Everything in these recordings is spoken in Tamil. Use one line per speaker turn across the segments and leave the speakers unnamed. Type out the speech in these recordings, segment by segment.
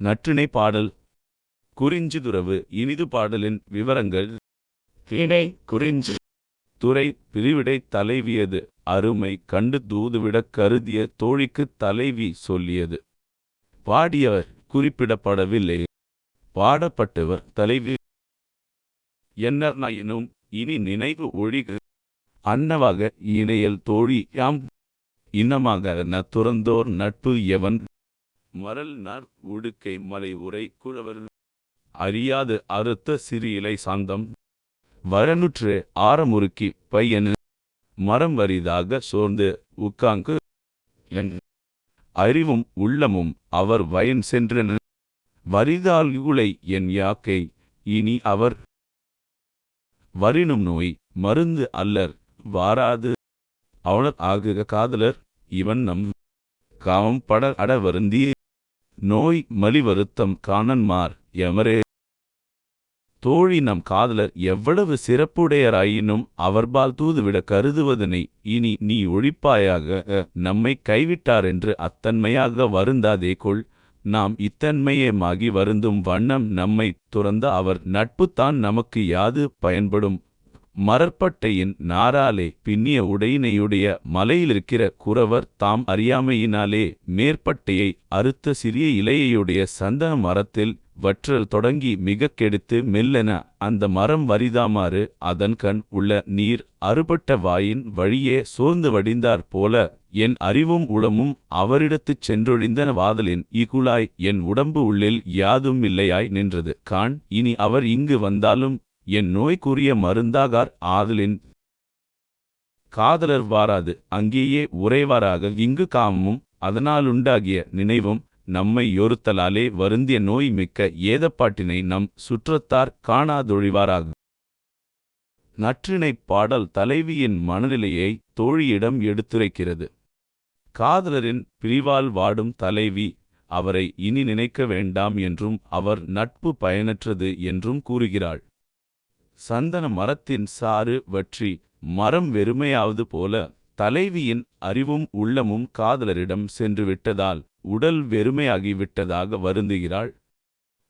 நற்றிணை பாடல். குறிஞ்சிதுறவு இனிது பாடலின் விவரங்கள்.
திணை குறிஞ்சி.
துறை பிரிவிடை தலைவியது. அருமை கண்டு தூதுவிடக் கருதிய தோழிக்குத் தலைவி சொல்லியது. பாடியவர் குறிப்பிடப்படவில்லை. பாடப்பட்டவர் தலைவி. என்னர்னாயினும் இனி நினைவு ஒழிக. அன்னவாக இணையல் தோழி யாம். இன்னமாக ந துறந்தோர் நட்பு எவன். மரல் நார் உடுக்கை மலை உரை குழவர் அறியாது அறுத்த சிறு இலை சாந்தம். வரனுற்று ஆரமுறுக்கி பையன். மரம் வரிதாக சோர்ந்து உக்காங்கு. என் அறிவும் உள்ளமும் அவர் வயன் சென்றன. வரிதாலுலை என் யாக்கை இனி அவர். வரினும் நோய் மருந்து அல்லர் வாராது. அவனர் ஆகுக காதலர் இவன் நம். காமம் பட அட வருந்தியே நோய் மலிவருத்தம் காணன்மார் எமரே. தோழி நம் காதலர் எவ்வளவு சிறப்புடையராயினும் அவர்பால் தூதுவிட கருதுவதனை இனி நீ ஒழிப்பாயாக நம்மை கைவிட்டாரென்று அத்தன்மையாக வருந்தாதே கொள். நாம் இத்தன்மையேமாகி வருந்தும் வண்ணம் நம்மை துறந்த அவர் நட்புத்தான் நமக்கு யாது பயன்படும். மரற்பட்டையின் நாராலே பின்னிய உடையினையுடைய மலையிலிருக்கிற குறவர் தாம் அறியாமையினாலே மேற்பட்டையை அறுத்த சிறிய இலையையுடைய சந்தன மரத்தில் வற்றல் தொடங்கி மிகக் கெடுத்து மெல்லென அந்த மரம் வரிதாமாறு அதன் கண் உள்ள நீர் அறுபட்ட வாயின் வழியே சோர்ந்து வடிந்தாற் போல என் அறிவும் உளமும் அவரிடத்துச் சென்றொழிந்தன வாதலின் இகுழாய் என் உடம்பு உள்ளில் யாதும் இல்லையாய் நின்றது. காண் இனி அவர் இங்கு வந்தாலும் என் நோய்க்குரிய மருந்தாகார் ஆதலின் காதலர் வாராது. அங்கேயே உறைவாராக. இங்கு காமமும் அதனாலுண்டாகிய நினைவும் நம்மை யொருத்தலாலே வருந்திய நோய் மிக்க ஏதப்பாட்டினை நம் சுற்றத்தார் காணாதொழிவாராக. நற்றிணைப் பாடல் தலைவியின் மனநிலையை தோழியிடம் எடுத்துரைக்கிறது. காதலரின் பிரிவால் வாடும் தலைவி அவரை இனி நினைக்க வேண்டாம் என்றும் அவர் நட்பு பயனற்றது என்றும் கூறுகிறாள். சந்தன மரத்தின் சாறு வற்றி மரம் வெறுமையாவது போல தலைவியின் அறிவும் உள்ளமும் காதலரிடம் சென்று விட்டதால் உடல் வெறுமையாகி விட்டதாக வருந்துகிறாள்.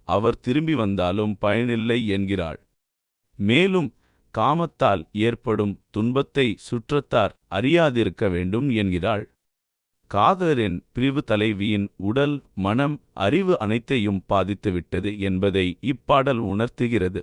அவர் திரும்பி வந்தாலும் பயனில்லை என்கிறாள். மேலும் காமத்தால் ஏற்படும் துன்பத்தை சுற்றத்தார் அறியாதிருக்க வேண்டும் என்கிறாள். காதலரின் பிரிவு தலைவியின் உடல் மனம் அறிவு அனைத்தையும் பாதித்துவிட்டது என்பதை இப்பாடல் உணர்த்துகிறது.